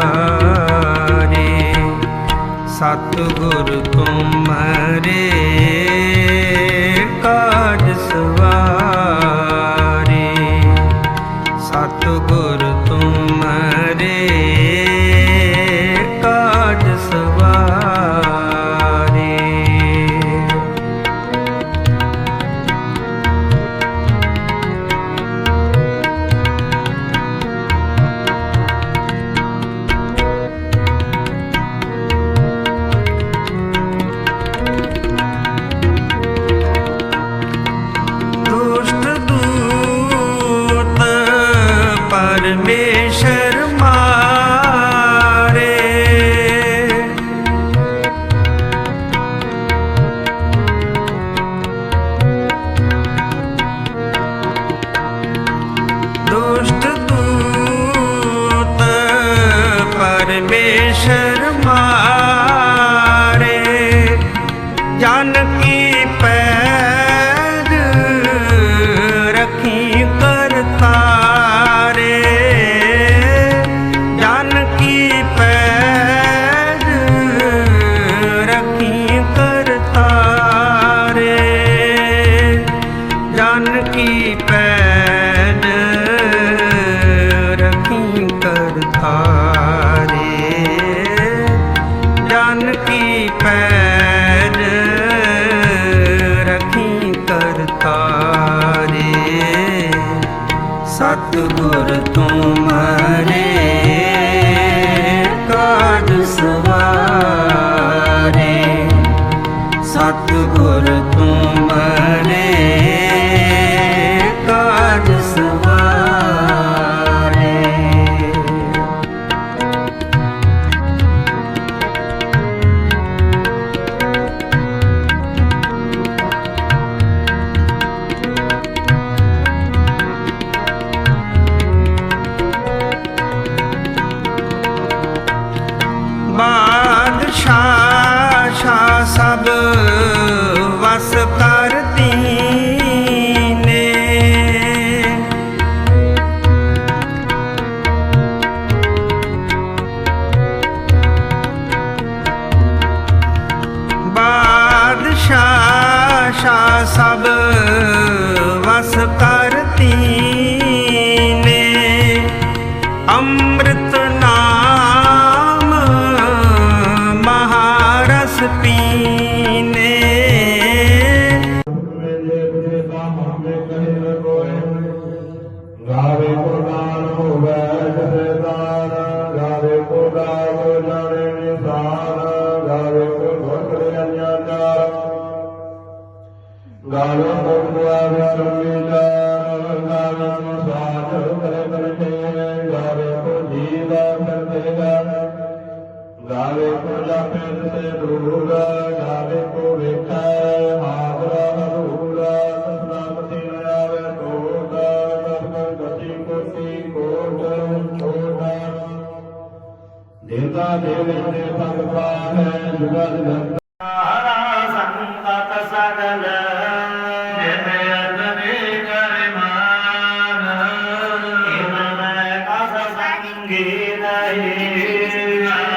ਪਿਆਰੇ ਸਤਿਗੁਰ ਤੁਮਰੇ ਦੁਸ਼ਟ ਦੂਤ ਪਰਮੇਸ਼ਰ ਮਾਰੇ ਜਨ ਕੀ ਪੈਰ ਰੱਖੀ ਕਰਤਾਰੇ ਜਨ ਕੀ ਪੈਰ ਰੱਖੀ ਕਰਤਾਰੇ ਜਨ ਕੀ ਪੈਨ ਕੀ ਪੈਨ ਰੱਖੀ ਕਰਤਾਰੇ। ਸਤਿਗੁਰ ਤੁਮਰੇ ਮਹਾਰਸ ਪੀਨੇ। ਗਾਵੇ ਕੋ ਨਾਮ ਹੋਵੇ ਜਸਦਾਰ ਗਾਵੇ ਕੋ ਨਾਮ ਜਾਣੇ ਨਿਸਾਨ ਗਾਵੇ ਕੋ ਗੁਰ ਅੰਜਾਨਾ ਗਾਵੇ ਕੋ ਦੁਆਰੇ ਸੁਮੀਲਾ ਗਾਵੇ ਕੋ ਸਾਧ ਕਰੇ ਗਾਵੇ ਕੋ ਜਾਪੇ ਤੇ ਦੂਰ ਗਾਵੇ ਕੋ ਵੇਖੈ ਆਵਰਾ ਹਰੂਰਾ ਸਤਨਾਮ ਤੇ ਆਵੇ ਕੋਟ ਕਰਨ ਗਤੀ ਕੋਟੀ ਕੋਟ ਕੋਟ ਦੇਵਤਾ ਦੇਵੇ ਤੇ ਭਗਵਾ ਹੈ ਜੁਗਤ ਜੰਤ। ਸੰਤਤ ਸਗਲ ਜਿਵੇਂ ਅਤਨੇ ਕਰਮਾਨ। ਇਨ ਮੈਂ ਕਸ ਸੰਗੀ ਨਹੀਂ।